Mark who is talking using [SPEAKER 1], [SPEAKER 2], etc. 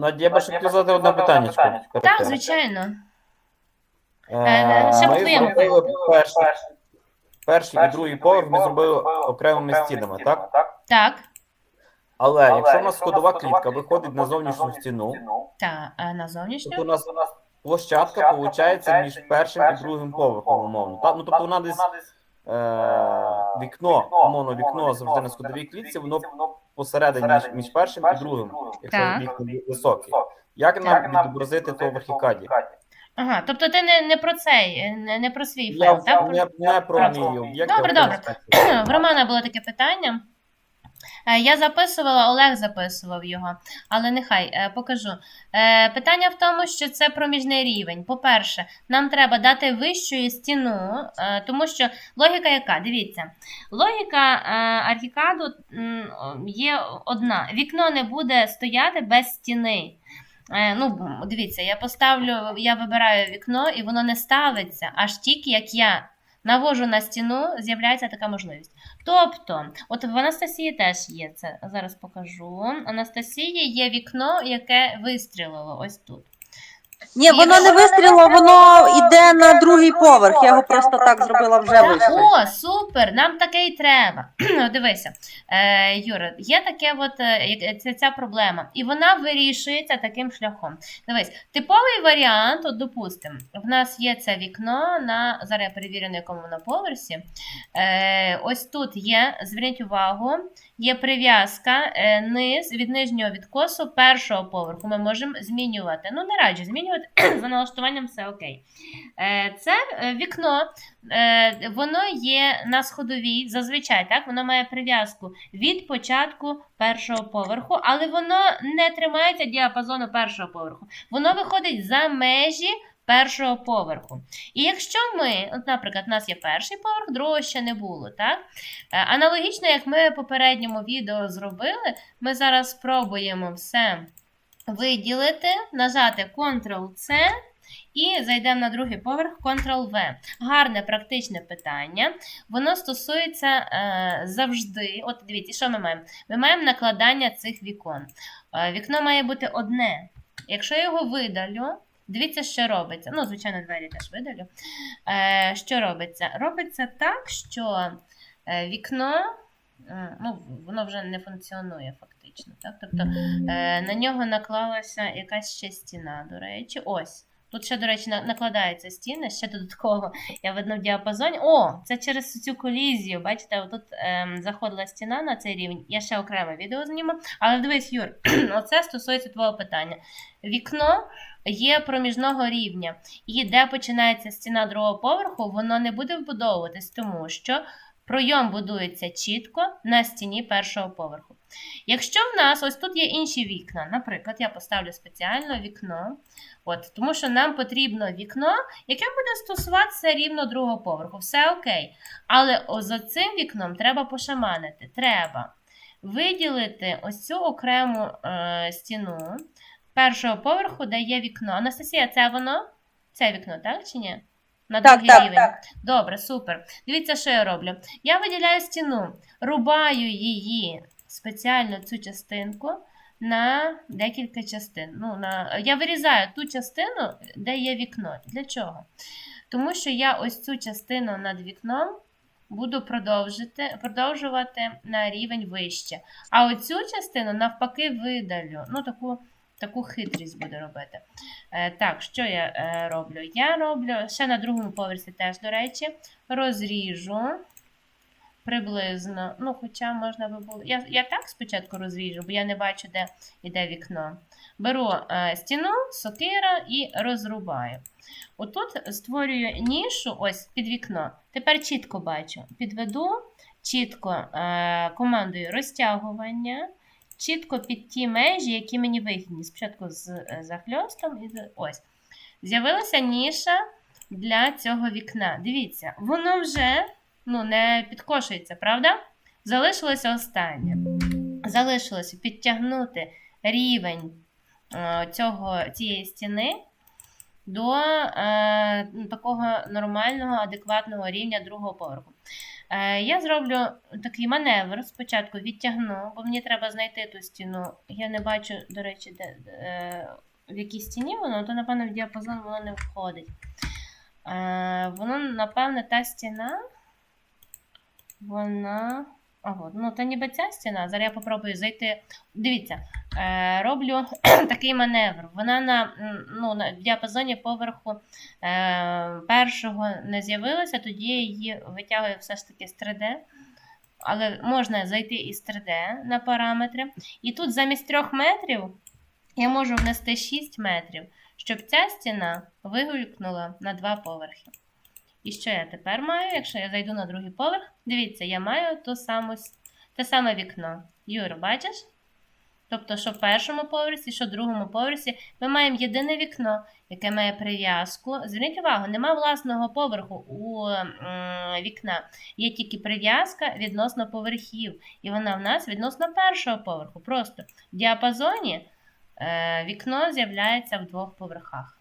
[SPEAKER 1] Надя, я би ще хотів задати одне питання.
[SPEAKER 2] Так, звичайно.
[SPEAKER 1] Е,
[SPEAKER 2] Е, ще
[SPEAKER 1] Ми зробили перший, перший і другий поверх, ми зробили окремими стінами, так?
[SPEAKER 2] Так.
[SPEAKER 1] Але якщо в нас сходова клітка виходить на зовнішню стіну,
[SPEAKER 2] Та, а на
[SPEAKER 1] то
[SPEAKER 2] зовнішню?
[SPEAKER 1] у нас площадка виходить між першим і другим поверхом, умовно. Так? Ну, тобто вона десь е, вікно, умовно, вікно завжди на сходовій клітці, воно посередині між, між першим і другим, якщо
[SPEAKER 2] Так.
[SPEAKER 1] вікна високі. Як нам відобразити то в архікаді?
[SPEAKER 2] Ага, тобто ти не, не про цей, не, не про свій
[SPEAKER 1] Я
[SPEAKER 2] файл, так?
[SPEAKER 1] не, не про мій об'єкт.
[SPEAKER 2] Добре, добре.
[SPEAKER 1] про
[SPEAKER 2] В Романа було таке питання. Е, Я записувала, Олег записував його, але нехай е, покажу. Е, Питання в тому, що це проміжний рівень. По-перше, нам треба дати вищу стіну, тому що логіка яка? Дивіться, логіка архікаду є одна: вікно не буде стояти без стіни. Ну, дивіться, я поставлю, я вибираю вікно, і воно не ставиться, аж тільки як я навожу на стіну, з'являється така можливість. Тобто, от в Анастасії теж є це. Зараз покажу. Анастасії є вікно, яке вистрілило ось тут.
[SPEAKER 3] Ні, воно не вистрілило, воно йде на другий поверх. Я його просто так зробила вже вище.
[SPEAKER 2] О, супер! Нам таке і треба. Дивися, е, Юра, є таке от е, ця, ця проблема, і вона вирішується таким шляхом. Дивись, типовий варіант, от допустимо, в нас є це вікно на зараз я перевірю, на якому воно поверсі. Е, ось тут є, зверніть увагу, є прив'язка е, низ від нижнього відкосу першого поверху. Ми можемо змінювати. Ну, не раджу змінювати за налаштуванням все окей. Е, це е, вікно, воно є на сходовій, зазвичай так, воно має прив'язку від початку першого поверху, але воно не тримається діапазону першого поверху. Воно виходить за межі першого поверху. І якщо ми, от, наприклад, у нас є перший поверх, другого ще не було, так? Е, Аналогічно, як ми в попередньому відео зробили, ми зараз спробуємо все виділити, нажати Ctrl-C і зайдемо на другий поверх Ctrl-V. Гарне практичне питання. Воно стосується е, завжди. От дивіться, що ми маємо? Ми маємо накладання цих вікон. Е, вікно має бути одне. Якщо я його видалю, дивіться, що робиться. Ну, звичайно, двері теж видалю. Е, що робиться? Робиться так, що е, вікно. Ну, воно вже не функціонує фактично. Так? Тобто е, на нього наклалася якась ще стіна, до речі. Ось. Тут ще, до речі, накладаються стіни, ще додатково я видно в діапазоні. О, це через цю колізію. Бачите, отут ем, заходила стіна на цей рівень. Я ще окреме відео зніму. Але дивись, Юр, оце стосується твого питання. Вікно є проміжного рівня, і де починається стіна другого поверху, воно не буде вбудовуватись, тому що пройом будується чітко на стіні першого поверху. Якщо в нас ось тут є інші вікна, наприклад, я поставлю спеціально вікно, от, тому що нам потрібно вікно, яке буде стосуватися рівно другого поверху. Все окей. Але за цим вікном треба пошаманити. Треба виділити ось цю окрему е, стіну першого поверху, де є вікно. Анастасія, це воно? Це вікно, так чи ні? На
[SPEAKER 3] Так,
[SPEAKER 2] другий
[SPEAKER 3] так,
[SPEAKER 2] рівень.
[SPEAKER 3] так.
[SPEAKER 2] Добре, супер. Дивіться, що я роблю. Я виділяю стіну, рубаю її спеціально цю частинку на декілька частин. Ну, на... Я вирізаю ту частину, де є вікно. Для чого? Тому що я ось цю частину над вікном буду продовжити, продовжувати на рівень вище. А оцю частину навпаки видалю. Ну, таку, таку хитрість буду робити. Е, так, що я е, роблю? Я роблю ще на другому поверсі теж, до речі, розріжу приблизно. Ну, хоча можна би було. Я, я так спочатку розріжу, бо я не бачу, де йде вікно. Беру е, стіну, сокира і розрубаю. Отут створюю нішу ось під вікно. Тепер чітко бачу. Підведу чітко е, командою розтягування. Чітко під ті межі, які мені вигідні. Спочатку з е, захльостом і ось. З'явилася ніша для цього вікна. Дивіться, воно вже ну, не підкошується, правда? Залишилося останнє. Залишилося підтягнути рівень е, цього, цієї стіни до е, такого нормального, адекватного рівня другого поверху. Е, я зроблю такий маневр. Спочатку відтягну, бо мені треба знайти ту стіну. Я не бачу, до речі, де, е, в якій стіні воно, то, напевно, в діапазон воно не входить. Е, воно, напевне, та стіна. Вона. А, от, ну, то ніби ця стіна. Зараз я попробую зайти. Дивіться, е, роблю такий маневр. Вона на, ну, на діапазоні поверху е, першого не з'явилася, тоді я її витягую все ж таки з 3D. Але можна зайти із 3D на параметри. І тут замість 3 метрів я можу внести 6 метрів, щоб ця стіна вигулькнула на два поверхи. І що я тепер маю, якщо я зайду на другий поверх? Дивіться, я маю ту саму, те саме вікно. Юр, бачиш? Тобто, що в першому поверсі, що в другому поверсі, ми маємо єдине вікно, яке має прив'язку. Зверніть увагу, нема власного поверху у вікна. Є тільки прив'язка відносно поверхів. І вона в нас відносно першого поверху. Просто в діапазоні е, вікно з'являється в двох поверхах.